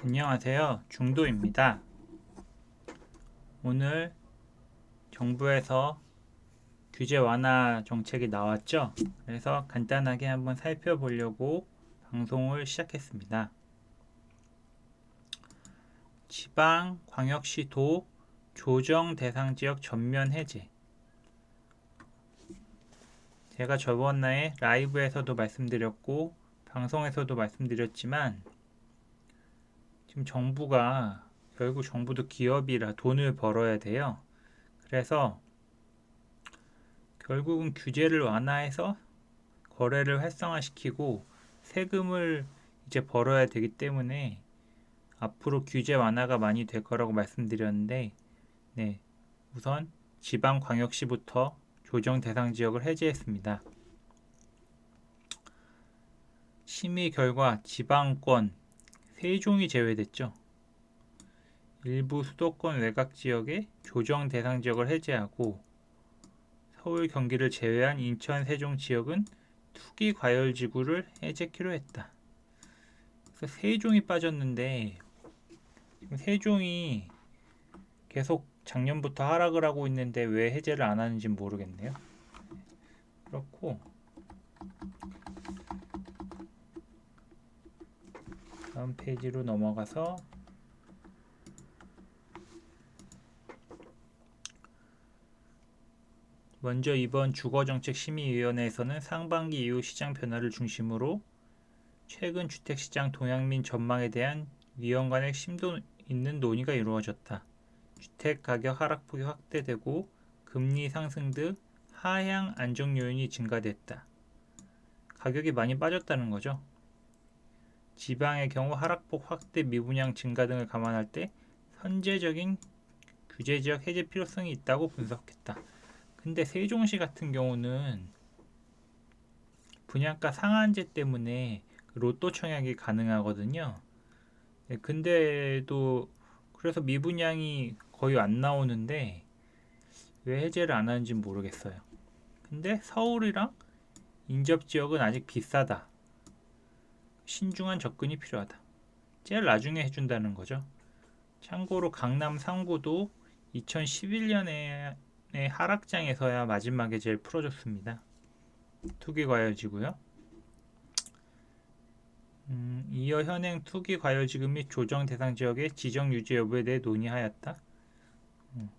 안녕하세요. 중도입니다. 오늘 정부에서 규제 완화 정책이 나왔죠. 그래서 간단하게 한번 살펴보려고 방송을 시작했습니다. 지방 광역시 도 조정 대상 지역 전면 해제. 제가 저번에 라이브에서도 말씀드렸고 방송에서도 말씀드렸지만 지금 정부가 결국 정부도 기업이라 돈을 벌어야 돼요. 그래서 결국은 규제를 완화해서 거래를 활성화시키고 세금을 이제 벌어야 되기 때문에 앞으로 규제 완화가 많이 될 거라고 말씀드렸는데 네. 우선 지방 광역시부터 조정 대상 지역을 해제했습니다. 심의 결과 지방권 세종이 제외됐죠. 일부 수도권 외곽 지역의 조정 대상 지역을 해제하고 서울 경기를 제외한 인천 세종 지역은 투기 과열 지구를 해제키로 했다. 그래서 세종이 빠졌는데 지금 세종이 계속 작년부터 하락을 하고 있는데 왜 해제를 안 하는지 모르겠네요. 그렇고 다음 페이지로 넘어가서 먼저 이번 주거정책심의위원회에서는 상반기 이후 시장 변화를 중심으로 최근 주택시장 동향 및 전망에 대한 위원 간의 심도 있는 논의가 이루어졌다. 주택 가격 하락폭이 확대되고 금리 상승 등 하향 안정 요인이 증가됐다. 가격이 많이 빠졌다는 거죠. 지방의 경우 하락폭 확대 미분양 증가 등을 감안할 때 선제적인 규제 지역 해제 필요성이 있다고 분석했다. 근데 세종시 같은 경우는 분양가 상한제 때문에 로또 청약이 가능하거든요. 네, 근데도 그래서 미분양이 거의 안 나오는데 왜 해제를 안 하는지 모르겠어요. 근데 서울이랑 인접 지역은 아직 비싸다. 신중한 접근이 필요하다. 제일 나중에 해준다는 거죠. 참고로 강남 상구도 2011년에 하락장에서야 마지막에 제일 풀어줬습니다. 투기 과열지고요. 음, 이어 현행 투기 과열지금 및 조정 대상 지역의 지정 유지 여부에 대해 논의하였다. 음,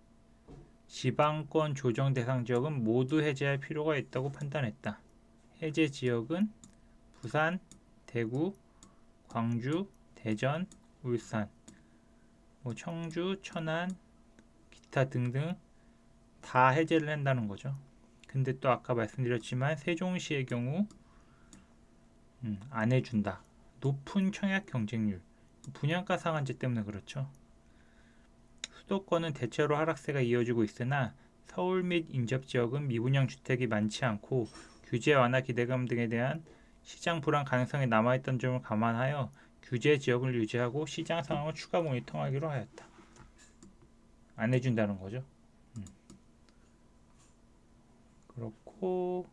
지방권 조정 대상 지역은 모두 해제할 필요가 있다고 판단했다. 해제 지역은 부산, 대구, 광주, 대전, 울산, 뭐 청주, 천안, 기타 등등 다 해제를 한다는 거죠. 근데 또 아까 말씀드렸지만 세종시의 경우 음, 안 해준다. 높은 청약 경쟁률, 분양가 상한제 때문에 그렇죠. 수도권은 대체로 하락세가 이어지고 있으나 서울 및 인접 지역은 미분양 주택이 많지 않고 규제 완화 기대감 등에 대한 시장 불안 가능성이 남아있던 점을 감안하여 규제 지역을 유지하고 시장 상황을 추가 모니터하기로 하였다. 안 해준다는 거죠. 음. 그렇고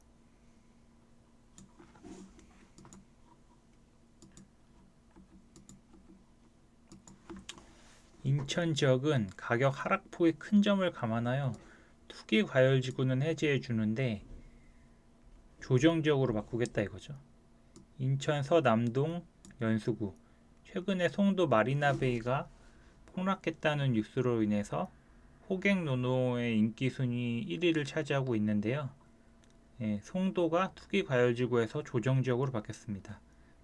인천 지역은 가격 하락폭이 큰 점을 감안하여 투기 과열 지구는 해제해 주는데 조정 지역으로 바꾸겠다 이거죠. 인천 서남동 연수구 최근에 송도 마리나베이가 폭락했다는 뉴스로 인해서 호객 노노의 인기 순위 1위를 차지하고 있는데요. 예, 송도가 투기 과열지구에서 조정 지역으로 바뀌었습니다.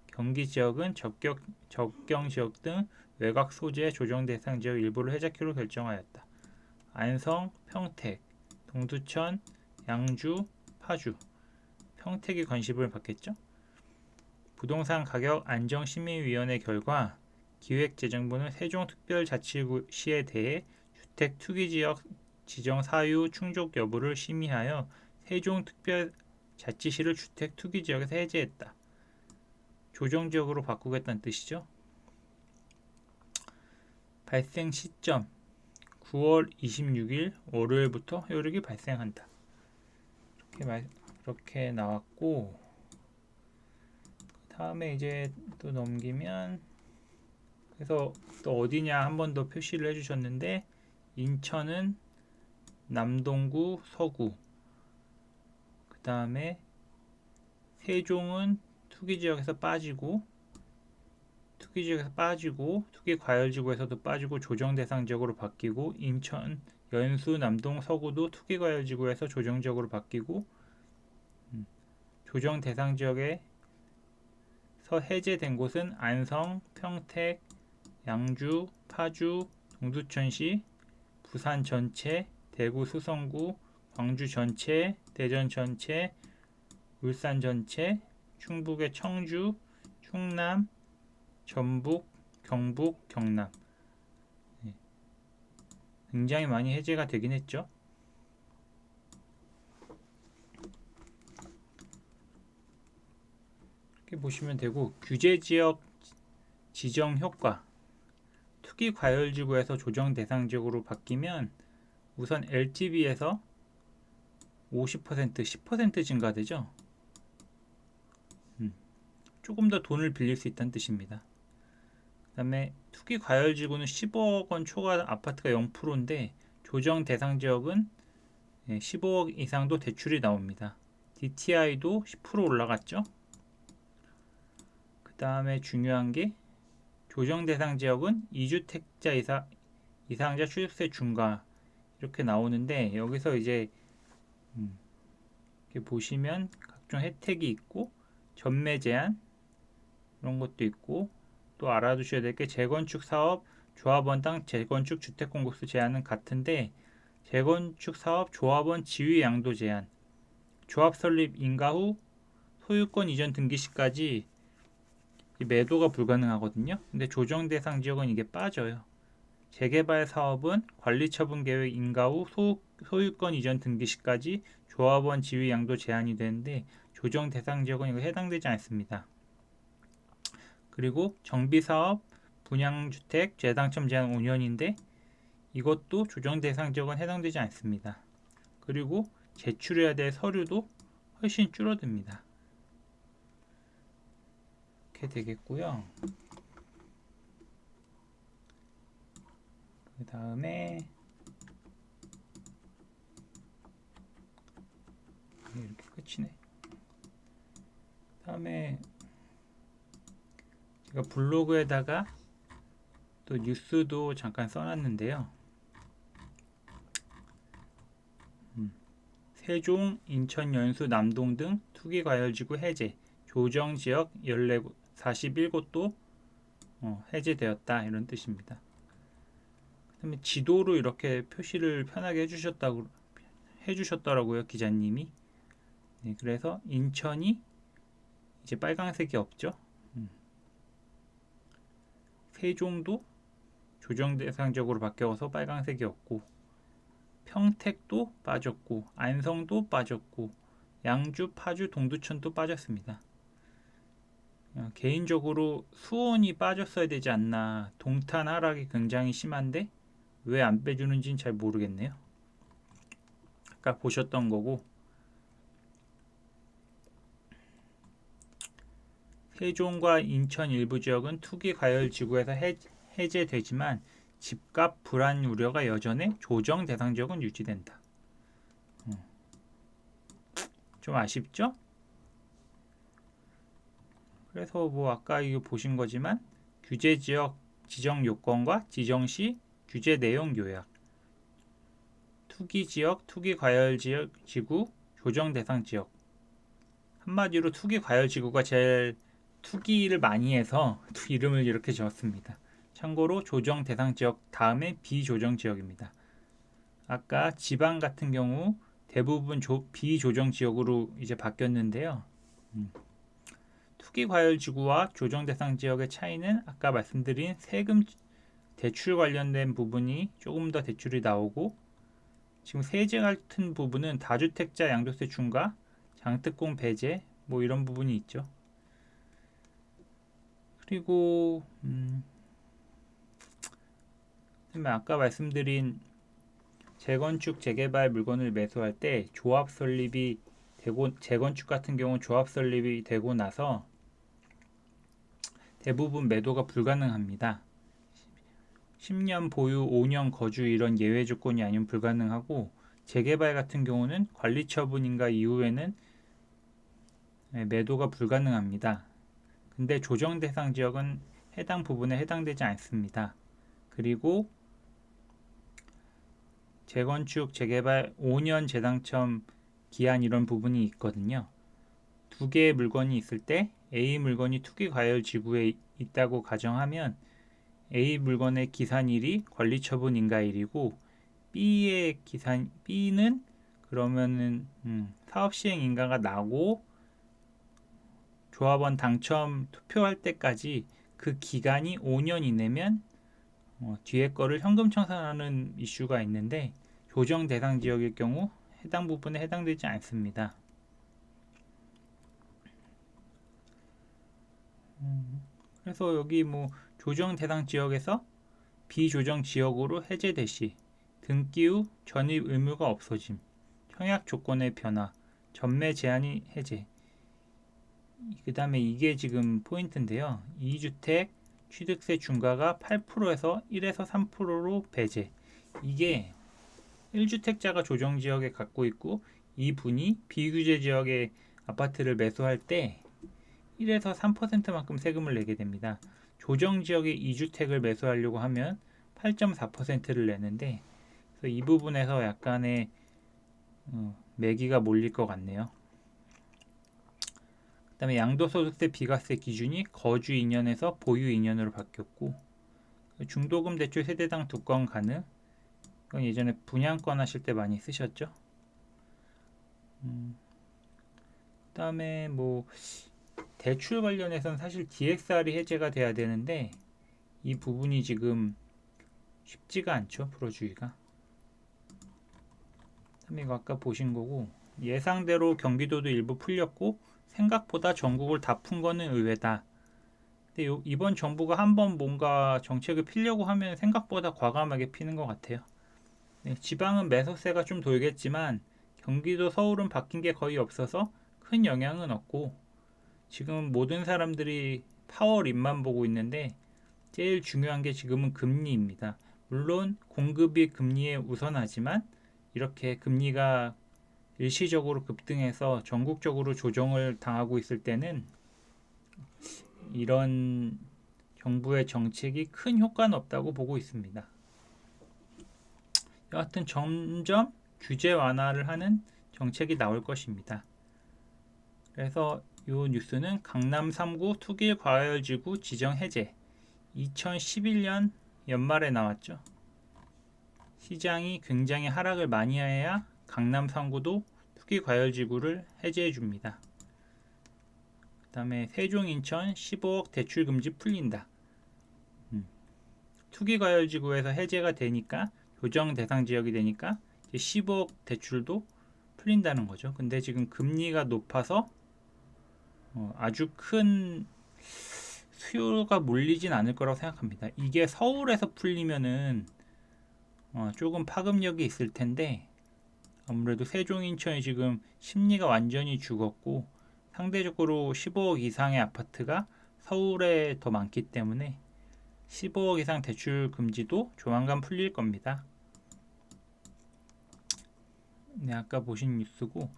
경기 지역은 적격, 적경 지역 등 외곽 소재 조정 대상 지역 일부를 해제키로 결정하였다. 안성, 평택, 동두천, 양주, 파주, 평택이 관심을 받겠죠? 부동산 가격 안정 심의위원회 결과 기획재정부는 세종특별자치시에 대해 주택 투기 지역 지정 사유 충족 여부를 심의하여 세종특별자치시를 주택 투기 지역에서 해제했다. 조정 지역으로 바꾸겠다는 뜻이죠. 발생 시점 9월 26일 월요일부터 효력이 발생한다. 이렇게 말, 이렇게 나왔고 다음에 이제 또 넘기면 그래서 또 어디냐 한 번 더 표시를 해주셨는데 인천은 남동구 서구. 그 다음에 세종은 투기 지역에서 빠지고 투기 지역에서 빠지고 투기 과열지구에서도 빠지고 조정 대상 지역으로 바뀌고 인천 연수 남동 서구도 투기 과열지구에서 조정 지역으로 바뀌고 음, 조정 대상 지역에 서 해제된 곳은 안성, 평택, 양주, 파주, 동두천시, 부산 전체, 대구 수성구, 광주 전체, 대전 전체, 울산 전체, 충북의 청주, 충남, 전북, 경북, 경남. 네. 굉장히 많이 해제가 되긴 했죠. 이렇게 보시면 되고 규제 지역 지정 효과 투기 과열 지구에서 조정 대상 지역으로 바뀌면 우선 LTV에서 50% 10% 증가되죠. 음, 조금 더 돈을 빌릴 수 있다는 뜻입니다. 그 다음에 투기 과열 지구는 15억 원 초과 아파트가 0%인데 조정 대상 지역은 15억 예, 이상도 대출이 나옵니다. DTI도 10% 올라갔죠. 그 다음에 중요한 게 조정 대상 지역은 2주택자 이상, 이상자 취득세 중과 이렇게 나오는데 여기서 이제 음, 이렇게 보시면 각종 혜택이 있고 전매 제한 이런 것도 있고 또 알아두셔야 될 게 재건축 사업 조합원당 재건축 주택 공급수 제한은 같은데 재건축 사업 조합원 지위 양도 제한 조합 설립 인가 후 소유권 이전 등기 시까지 매도가 불가능하거든요. 근데 조정 대상 지역은 이게 빠져요. 재개발 사업은 관리처분 계획 인가 후 소, 소유 권 이전 등기 시까지 조합원 지위 양도 제한이 되는데 조정 대상 지역은 이거 해당되지 않습니다. 그리고 정비 사업, 분양주택 재당첨 제한 5년인데 이것도 조정 대상 지역은 해당되지 않습니다. 그리고 제출해야 될 서류도 훨씬 줄어듭니다. 이렇게 되겠고요. 그 다음에 이렇게 끝이네. 다음에 제가 블로그에다가 또 뉴스도 잠깐 써놨는데요. 음, 세종, 인천, 연수, 남동 등 투기과열지구 해제, 조정지역 14곳, 41곳도 어, 해제되었다 이런 뜻입니다. 그다음에 지도로 이렇게 표시를 편하게 해주셨다고 해주셨더라고요 기자님이. 네, 그래서 인천이 이제 빨강색이 없죠. 음. 세종도 조정 대상적으로 바뀌어서 빨강색이 없고 평택도 빠졌고 안성도 빠졌고 양주, 파주, 동두천도 빠졌습니다. 어, 개인적으로 수원이 빠졌어야 되지 않나 동탄 하락이 굉장히 심한데 왜 안 빼주는지는 잘 모르겠네요. 아까 보셨던 거고 세종과 인천 일부 지역은 투기 과열 지구에서 해, 해제되지만 집값 불안 우려가 여전해 조정 대상 지역은 유지된다. 음. 좀 아쉽죠? 그래서 뭐 아까 이거 보신 거지만 규제 지역 지정 요건과 지정 시 규제 내용 요약 투기 지역, 투기 과열 지역 지구, 조정 대상 지역 한마디로 투기 과열 지구가 제일 투기를 많이 해서 이름을 이렇게 지었습니다. 참고로 조정 대상 지역 다음에 비조정 지역입니다. 아까 지방 같은 경우 대부분 조, 비조정 지역으로 이제 바뀌었는데요. 음. 투기 과열 지구와 조정 대상 지역의 차이는 아까 말씀드린 세금 대출 관련된 부분이 조금 더 대출이 나오고 지금 세제 같은 부분은 다주택자 양도세 중과 장특공 배제 뭐 이런 부분이 있죠. 그리고 음, 아까 말씀드린 재건축 재개발 물건을 매수할 때 조합 설립이 되고 재건축 같은 경우 조합 설립이 되고 나서 대부분 매도가 불가능합니다. 10년 보유, 5년 거주 이런 예외 조건이 아니면 불가능하고 재개발 같은 경우는 관리 처분인가 이후에는 네, 매도가 불가능합니다. 근데 조정 대상 지역은 해당 부분에 해당되지 않습니다. 그리고 재건축, 재개발 5년 재당첨 기한 이런 부분이 있거든요. 두 개의 물건이 있을 때 A 물건이 투기 과열 지구에 있다고 가정하면 A 물건의 기산일이 관리 처분 인가일이고 B의 기산 B는 그러면은 음, 사업 시행 인가가 나고 조합원 당첨 투표할 때까지 그 기간이 5년 이내면 어, 뒤에 거를 현금 청산하는 이슈가 있는데 조정 대상 지역일 경우 해당 부분에 해당되지 않습니다. 그래서 여기 뭐 조정 대상 지역에서 비조정 지역으로 해제될 시 등기 후 전입 의무가 없어짐, 청약 조건의 변화, 전매 제한이 해제. 그 다음에 이게 지금 포인트인데요. 2주택 취득세 중과가 8%에서 1에서 3%로 배제. 이게 1주택자가 조정 지역에 갖고 있고 이분이 비규제 지역의 아파트를 매수할 때 1에서 3%만큼 세금을 내게 됩니다. 조정 지역의 2주택을 매수하려고 하면 8.4%를 내는데 이 부분에서 약간의 어, 매기가 몰릴 것 같네요. 그 다음에 양도소득세 비과세 기준이 거주 2년에서 보유 2년으로 바뀌었고 중도금 대출 세대당 두 건 가능. 이건 예전에 분양권 하실 때 많이 쓰셨죠. 음, 그 다음에 뭐 대출 관련해서는 사실 DXR이 해제가 돼야 되는데 이 부분이 지금 쉽지가 않죠 풀어주기가. 이거 아까 보신 거고 예상대로 경기도도 일부 풀렸고 생각보다 전국을 다 푼 거는 의외다. 근데 요, 이번 정부가 한번 뭔가 정책을 피려고 하면 생각보다 과감하게 피는 것 같아요. 네, 지방은 매소세가 좀 돌겠지만 경기도 서울은 바뀐 게 거의 없어서 큰 영향은 없고 지금 모든 사람들이 파워립만 보고 있는데 제일 중요한 게 지금은 금리입니다. 물론 공급이 금리에 우선하지만 이렇게 금리가 일시적으로 급등해서 전국적으로 조정을 당하고 있을 때는 이런 정부의 정책이 큰 효과는 없다고 보고 있습니다. 여하튼 점점 규제 완화를 하는 정책이 나올 것입니다. 그래서 이 뉴스는 강남 3구 투길 과열지구 지정 해제 2011년 연말에 나왔죠. 시장이 굉장히 하락을 많이 해야 강남 3구도 투기 과열지구를 해제해 줍니다. 그 다음에 세종 인천 15억 대출 금지 풀린다. 음. 투기 과열지구에서 해제가 되니까 조정 대상 지역이 되니까 15억 대출도 풀린다는 거죠. 근데 지금 금리가 높아서 어, 아주 큰 수요가 몰리진 않을 거라고 생각합니다. 이게 서울에서 풀리면은 어, 조금 파급력이 있을 텐데 아무래도 세종 인천이 지금 심리가 완전히 죽었고 상대적으로 15억 이상의 아파트가 서울에 더 많기 때문에 15억 이상 대출 금지도 조만간 풀릴 겁니다. 네, 아까 보신 뉴스고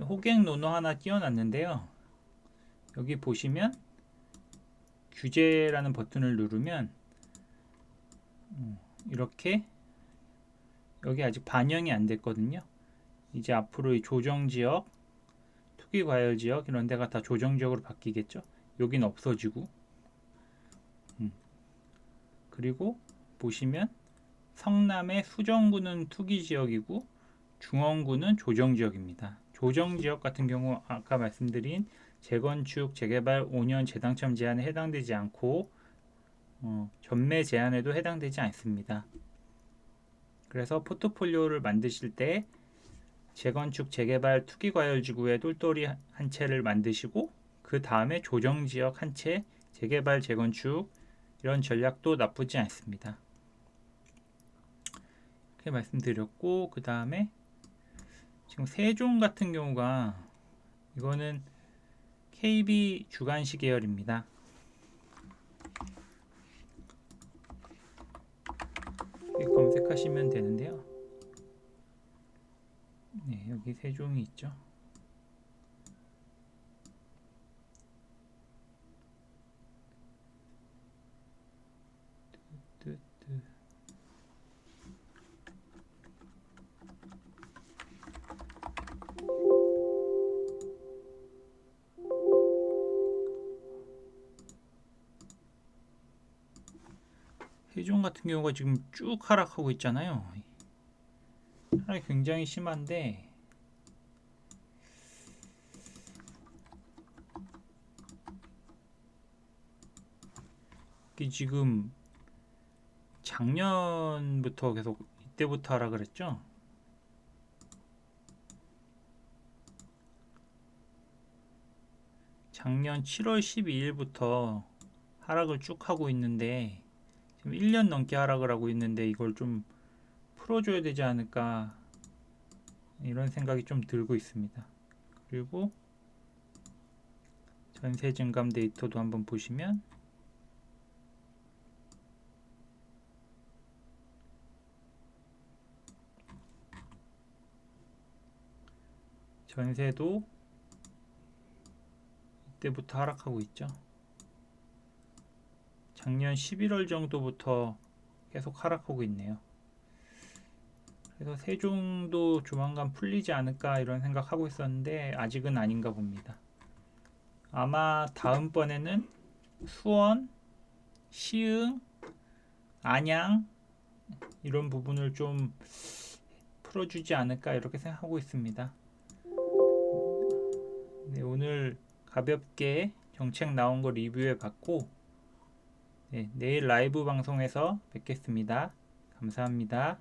호갱 논어 하나 띄워놨는데요. 여기 보시면 규제라는 버튼을 누르면 음, 이렇게 여기 아직 반영이 안 됐거든요. 이제 앞으로 이 조정 지역, 투기 과열 지역 이런 데가 다 조정 지역으로 바뀌겠죠. 여긴 없어지고. 음. 그리고 보시면 성남의 수정구는 투기 지역이고 중원구는 조정 지역입니다. 조정 지역 같은 경우 아까 말씀드린 재건축, 재개발 5년 재당첨 제한에 해당되지 않고 어, 전매 제한에도 해당되지 않습니다. 그래서 포트폴리오를 만드실 때 재건축, 재개발, 투기과열지구에 똘똘이 한 채를 만드시고 그 다음에 조정지역 한 채, 재개발, 재건축 이런 전략도 나쁘지 않습니다. 이렇게 말씀드렸고 그 다음에 지금 세종 같은 경우가 이거는 KB 주간시 계열입니다. 생각하시면 되는데요. 네, 여기 세종이 있죠. 세종 같은 경우가 지금 쭉 하락하고 있잖아요. 하락이 굉장히 심한데 지금 작년부터 계속 이때부터 하락을 했죠. 작년 7월 12일부터 하락을 쭉 하고 있는데 지금 1년 넘게 하락을 하고 있는데 이걸 좀 풀어줘야 되지 않을까 이런 생각이 좀 들고 있습니다. 그리고 전세 증감 데이터도 한번 보시면 전세도 이때부터 하락하고 있죠. 작년 11월 정도부터 계속 하락하고 있네요. 그래서 세종도 조만간 풀리지 않을까 이런 생각하고 있었는데 아직은 아닌가 봅니다. 아마 다음번에는 수원, 시흥, 안양 이런 부분을 좀 풀어주지 않을까 이렇게 생각하고 있습니다. 네, 오늘 가볍게 정책 나온 거 리뷰해 봤고 네, 내일 라이브 방송에서 뵙겠습니다. 감사합니다.